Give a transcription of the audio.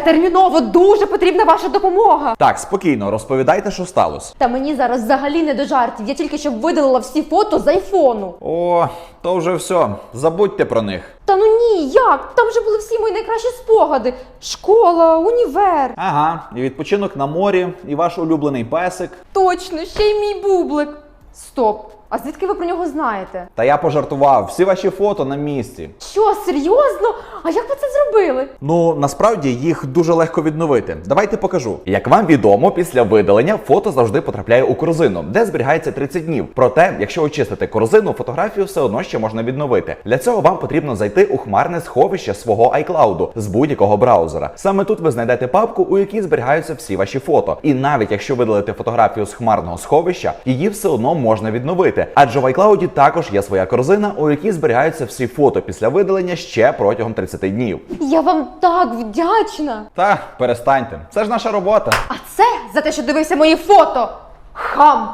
Терміново, дуже потрібна ваша допомога. Так, спокійно, розповідайте, що сталося. Та мені зараз взагалі не до жартів. Я тільки що видалила всі фото з айфону. О, то вже все. Забудьте про них. Та ну ні, як? Там же були всі мої найкращі спогади: школа, універ. Ага, і відпочинок на морі, і ваш улюблений песик. Точно, ще й мій бублик. Стоп. А звідки ви про нього знаєте? Та я пожартував, всі ваші фото на місці. Що, серйозно? А як ви це зробили? Ну насправді їх дуже легко відновити. Давайте покажу. Як вам відомо, після видалення фото завжди потрапляє у корзину, де зберігається 30 днів. Проте, якщо очистити корзину, фотографію все одно ще можна відновити. Для цього вам потрібно зайти у хмарне сховище свого iCloud з будь-якого браузера. Саме тут ви знайдете папку, у якій зберігаються всі ваші фото. І навіть якщо видалити фотографію з хмарного сховища, її все одно можна відновити. Адже в iCloud також є своя корзина, у якій зберігаються всі фото після видалення ще протягом 30 днів. Я вам так вдячна. Та перестаньте, це ж наша робота. А це за те, що дивився мої фото. Хам!